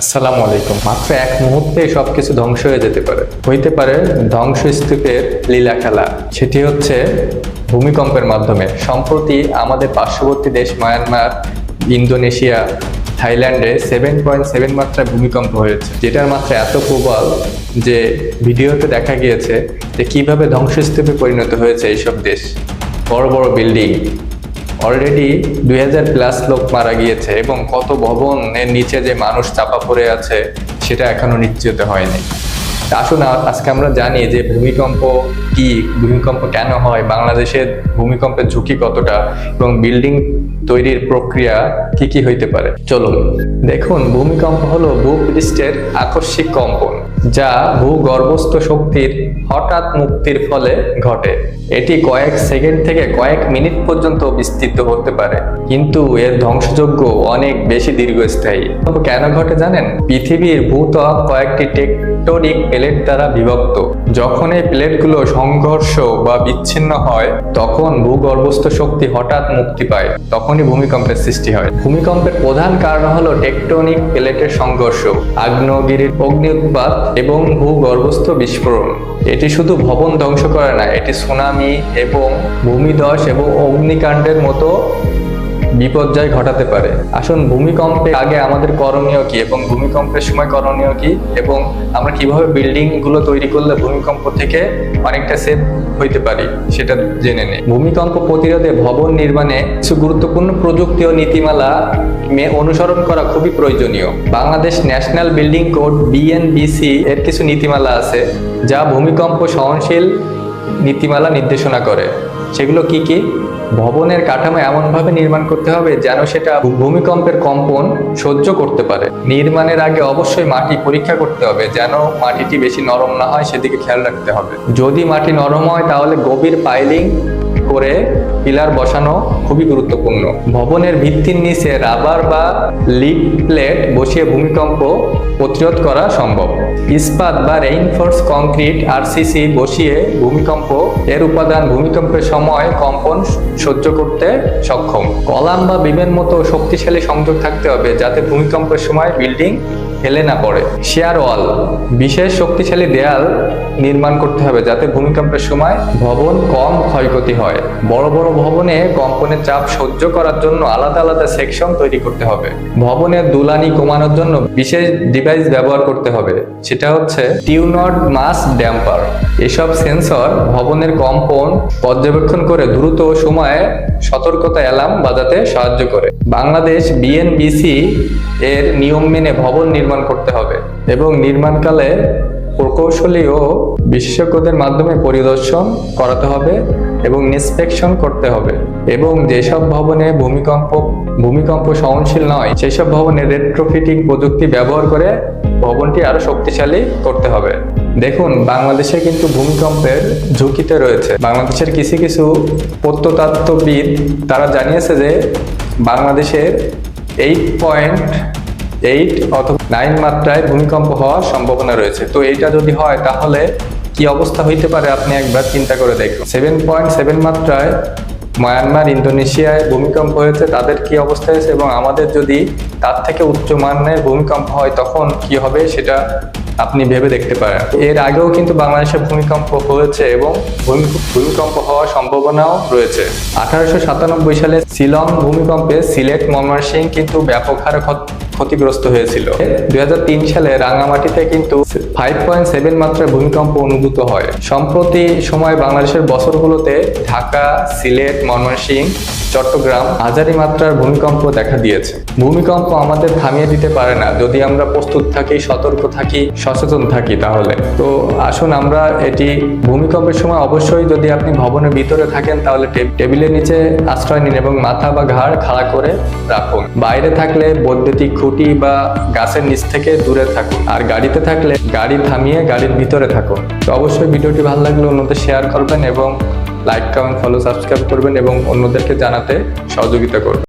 আসসালামু আলাইকুম। মাত্র এক মুহূর্তে সবকিছু ধ্বংস হয়ে যেতে পারে। হইতে পারে ধ্বংসস্তূপের লীলা খেলা। সেটি হচ্ছে ভূমিকম্পের মাধ্যমে। সম্প্রতি আমাদের পার্শ্ববর্তী দেশ মায়ানমার, ইন্দোনেশিয়া, থাইল্যান্ডে সেভেন পয়েন্ট সেভেন মাত্রায় ভূমিকম্প হয়েছে। যেটার মাত্রা এত প্রবল যে ভিডিওতে দেখা গিয়েছে যে কীভাবে ধ্বংসস্তূপে পরিণত হয়েছে এইসব দেশ। বড় বড় বিল্ডিং অলরেডি দুই হাজার প্লাস লোক মারা গিয়েছে এবং কত ভবনের নিচে যে মানুষ চাপা পড়ে আছে, সেটা এখনও নিশ্চিত হয়নি। আসুন আজকে আমরা জানি যে ভূমিকম্প কি, ভূমিকম্প কেন হয়, বাংলাদেশের ভূমিকম্পের ঝুঁকি কতটা, এবং বিল্ডিং তৈরির প্রক্রিয়া কি কি হইতে পারে? চলুন। দেখুন, ভূমিকম্প হলো ভূপৃষ্ঠের আকস্মিক কম্পন, যা ভূগর্ভস্থ শক্তির হঠাৎ মুক্তির ফলে ঘটে। এটি কয়েক সেকেন্ড থেকে কয়েক মিনিট পর্যন্ত বিস্তৃত হতে পারে, কিন্তু এর ধ্বংসযোগ্য অনেক বেশি দীর্ঘস্থায়ী। কেন ঘটে জানেন? পৃথিবীর ভূত্বক কয়েকটি টেকটনিক প্লেট দ্বারা বিভক্ত। যখন এই প্লেটগুলো সংঘর্ষ বা বিচ্ছিন্ন হয়, তখন ভূগর্ভস্থ শক্তি হঠাৎ মুক্তি পায়। তখনই ভূমিকম্পের সৃষ্টি হয়। ভূমিকম্পের প্রধান কারণ হলো টেকটনিক প্লেটের সংঘর্ষ, আগ্নেয়গিরির অগ্নি উৎপাত এবং ভূগর্ভস্থ বিস্ফোরণ। এটি শুধু ভবন ধ্বংস করে না, এটি সুনামি এবং ভূমিধস এবং অগ্নিকাণ্ডের মতো বিপর্যয় ঘটাতে পারে। আসুন, ভূমিকম্পে আগে আমাদের করণীয় কি এবং ভূমিকম্পের সময় করণীয় কি এবং আমরা কীভাবে বিল্ডিংগুলো তৈরি করলে ভূমিকম্প থেকে অনেকটা সেফ হইতে পারি সেটা জেনে নেই। ভূমিকম্প প্রতিরোধে ভবন নির্মাণে কিছু গুরুত্বপূর্ণ প্রযুক্তি ও নীতিমালা অনুসরণ করা খুবই প্রয়োজনীয়। Bangladesh national building code BNBC এর কিছু নীতিমালা আছে যা ভূমিকম্প সহনশীল নীতিমালা নির্দেশনা করে। সেগুলো কি কি? ভবনের কাঠামো এমনভাবে নির্মাণ করতে হবে যেন সেটা ভূমিকম্পের কম্পন সহ্য করতে পারে। নির্মাণের আগে অবশ্যই মাটি পরীক্ষা করতে হবে যেন মাটিটি বেশি নরম না হয়, সেদিকে খেয়াল রাখতে হবে। যদি মাটি নরম হয়, তাহলে গভীর পাইলিং করে পিলার বসানো খুবই গুরুত্বপূর্ণ। ভবনের ভিত্তির নিচে রাবার বা লিড প্লেট বসিয়ে ভূমিকম্প প্রতিরোধ করা সম্ভব। ইস্পাত বা রেইনফোর্স কংক্রিট আরসিসি বসিয়ে ভূমিকম্প, এর উপাদান ভূমিকম্পের সময় কম্পন সহ্য করতে সক্ষম। কলাম বা বিমের মতো শক্তিশালী সংযোগ থাকতে হবে যাতে ভূমিকম্পের সময় বিল্ডিং হেলে না পড়ে। শেয়ার ওয়াল, বিশেষ শক্তিশালী দেয়াল নির্মাণ করতে হবে যাতে ভূমিকম্পের সময় ভবন কম ক্ষয়ক্ষতি হয়। বড় বড় ভবনে কম্পনের চাপ সহ্য করার জন্য আলাদা আলাদা সেকশন তৈরি করতে হবে। ভবনের দুলানি কমানোর জন্য বিশেষ ডিভাইস ব্যবহার করতে হবে। সেটা হচ্ছে টিউনড মাস ড্যাম্পার। এসব সেন্সর ভবনের কম্পন পর্যবেক্ষণ করে দ্রুত সময়ে সতর্কতা অ্যালার্ম বাজাতে সাহায্য করে। বাংলাদেশ বিএনবিসি এর নিয়ম মেনে ভবন নির্মাণ করতে হবে। এবং নির্মাণকালে প্রকৌশলী ও বিশেষজ্ঞদের মাধ্যমে পরিদর্শন করাতে হবে এবং ইন্সপেকশন করতে হবে। এবং যেসব ভবনে ভূমিকম্প ভূমিকম্প সহনশীল নয়, সেসব ভবনে রেট্রোফিটিং প্রযুক্তি ব্যবহার করে ভবনটি আরও শক্তিশালী করতে হবে। দেখুন, বাংলাদেশে কিন্তু ভূমিকম্পের ঝুঁকিতে রয়েছে। বাংলাদেশের কিছু কিছু প্রত্নতত্ত্ববিদ তারা জানিয়েছে যে বাংলাদেশের এইট পয়েন্ট এইট অথবা নাইন মাত্রায় ভূমিকম্প হওয়ার সম্ভাবনা রয়েছে। তো এইটা যদি হয়, তাহলে কি অবস্থা হইতে পারে আপনি একবার চিন্তা করে দেখুন। সেভেন পয়েন্ট সেভেন মাত্রায় মায়ানমার, ইন্দোনেশিয়ায় ভূমিকম্প হয়েছে, তাদের কি অবস্থা হয়েছে? এবং আমাদের যদি তার থেকে উচ্চ মানের ভূমিকম্প হয়, তখন কি হবে সেটা আপনি ভেবে দেখতে পারেন। এর আগেও কিন্তু বাংলাদেশে ভূমিকম্প হয়েছে এবং ভূমিকম্প হওয়ার সম্ভাবনাও রয়েছে। আঠারোশো সাতানব্বই সালে শিলং ভূমিকম্পে সিলেট ময়মনসিংহ কিন্তু ব্যাপক হারে ক্ষতিগ্রস্ত হয়েছিল। দুই হাজার তিন সালে রাঙামাটিতে কিন্তু ফাইভ পয়েন্ট সেভেন মাত্রার ভূমিকম্প অনুভূত হয়। সম্প্রতি সময় বাংলাদেশের বছরগুলোতে ঢাকা, সিলেট, ময়মনসিংহ, চট্টগ্রাম হাজারি মাত্রার ভূমিকম্প দেখা দিয়েছে। ভূমিকম্প আমাদের থামিয়ে দিতে পারে না। যদি আমরা প্রস্তুত থাকি, সতর্ক থাকি, সচেতন থাকি তাহলে। তো আসুন আমরা এটি ভূমিকম্পের সময় অবশ্যই যদি আপনি ভবনের ভিতরে থাকেন, তাহলে টেবিলের নিচে আশ্রয় নিন এবং মাথা বা ঘাড় খাড়া করে রাখুন। বাইরে থাকলে বৈদ্যুতিক খুঁটি বা গাছের নিচ থেকে দূরে থাকুন। আর গাড়িতে থাকলে গাড়ি থামিয়ে গাড়ির ভিতরে থাকুন। তো অবশ্যই ভিডিওটি ভালো লাগলে অন্যদের শেয়ার করবেন এবং লাইক কমেন্ট ফলো সাবস্ক্রাইব করবেন এবং অন্যদেরকে জানাতে সহযোগিতা করবেন।